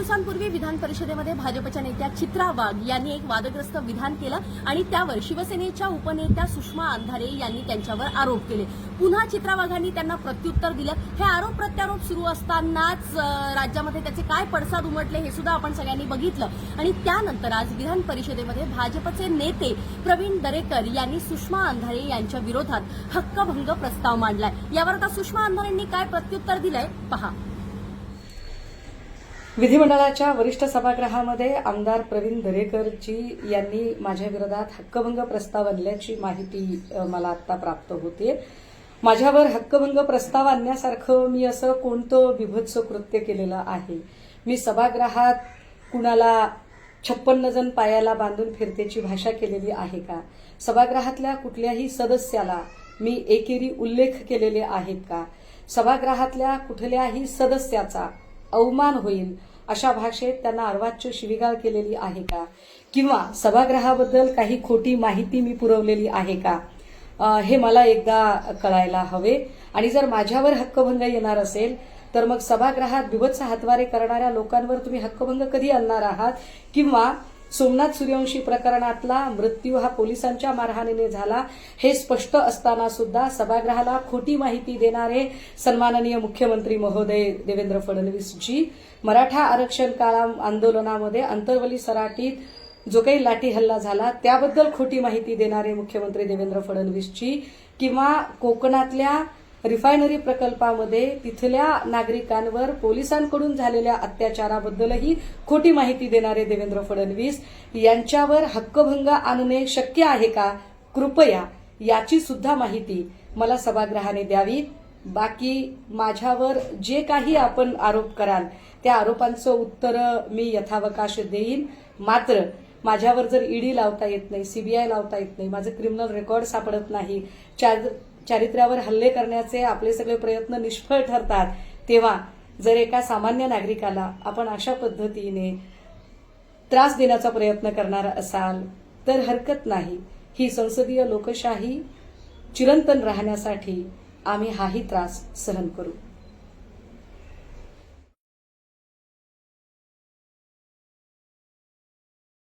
दिवसांपूर्वी विधान परिषदेमध्ये भाजपच्या नेत्या चित्रा वाघ यांनी एक वादग्रस्त विधान केलं आणि त्यावर शिवसेनेच्या उपनेत्या सुषमा अंधारे यांनी त्यांच्यावर आरोप केले. पुन्हा चित्रा वाघांनी त्यांना प्रत्युत्तर दिलं. हे आरोप प्रत्यारोप सुरू असतानाच राज्यामध्ये त्याचे काय पडसाद उमटले हे सुद्धा आपण सगळ्यांनी बघितलं. आणि त्यानंतर आज विधान परिषदेमध्ये भाजपचे नेते प्रवीण दरेकर यांनी सुषमा अंधारे यांच्या विरोधात हक्कभंग प्रस्ताव मांडलाय. यावर आता सुषमा अंधारेंनी काय प्रत्युत्तर दिलंय? पहा. विधिमंडळाच्या वरिष्ठ सभागृहामध्ये आमदार प्रवीण दरेकरजी यांनी माझ्या विरोधात हक्कभंग प्रस्ताव आणल्याची माहिती मला आता प्राप्त होते. माझ्यावर हक्कभंग प्रस्ताव आणण्यासारखं मी असं कोणतं विभत्स कृत्य केलेलं आहे? मी सभागृहात कुणाला छप्पन्न जण पायाला बांधून फिरतेची भाषा केलेली आहे का? सभागृहातल्या कुठल्याही सदस्याला मी एकेरी उल्लेख केलेले आहेत का? सभागृहातल्या कुठल्याही सदस्याचा अवमान होईल अशा भाषेत त्यांना अर्वाच्य शिविगाळ केलेली आहे का? किंवा सभागृहाबद्दल काही खोटी माहिती मी पुरवलेली आहे का? हे मला एकदा कळायला हवे. आणि जर माझ्यावर हक्कभंग येणार असेल तर मग सभागृहात बिभत्स हातवारे करणाऱ्या लोकांवर तुम्ही हक्कभंग कधी आणणार आहात? किंवा सोमनाथ सूर्यवंशी प्रकरणातला मृत्यू हा पोलिसांच्या मारहाणीने झाला. हे स्पष्ट असताना सुद्धा सभागृहाला खोटी माहिती देणारे सन्माननीय मुख्यमंत्री महोदय देवेंद्र फडणवीसजी मराठा आरक्षण काळा आंदोलनामध्ये अंतर्वली सराटीत जो काही लाठी हल्ला झाला त्याबद्दल खोटी माहिती देणारे मुख्यमंत्री देवेंद्र फडणवीसजी किंवा कोकणातल्या रिफायनरी प्रकल्पामध्ये तिथल्या नागरिकांवर पोलिसांकडून झालेल्या अत्याचाराबद्दलही खोटी माहिती देणारे देवेंद्र फडणवीस यांच्यावर हक्कभंग आणणे शक्य आहे का? कृपया याची सुद्धा माहिती मला सभागृहाने द्यावी. बाकी माझ्यावर जे काही आपण आरोप कराल त्या आरोपांचं उत्तर मी यथावकाश देईन. मात्र माझ्यावर जर ईडी लावता येत नाही सीबीआय लावता येत नाही माझं क्रिमिनल रेकॉर्ड सापडत नाही चार- चारित्र्यावर हल्ले करण्याचे आपले सगळे प्रयत्न निष्फळ ठरतात तेव्हा जर एका सामान्य नागरिकाला आपण अशा पद्धतीने त्रास देण्याचा प्रयत्न करणार असाल तर हरकत नाही. ही संसदीय लोकशाही चिरंतन राहण्यासाठी आम्ही हाही त्रास सहन करू.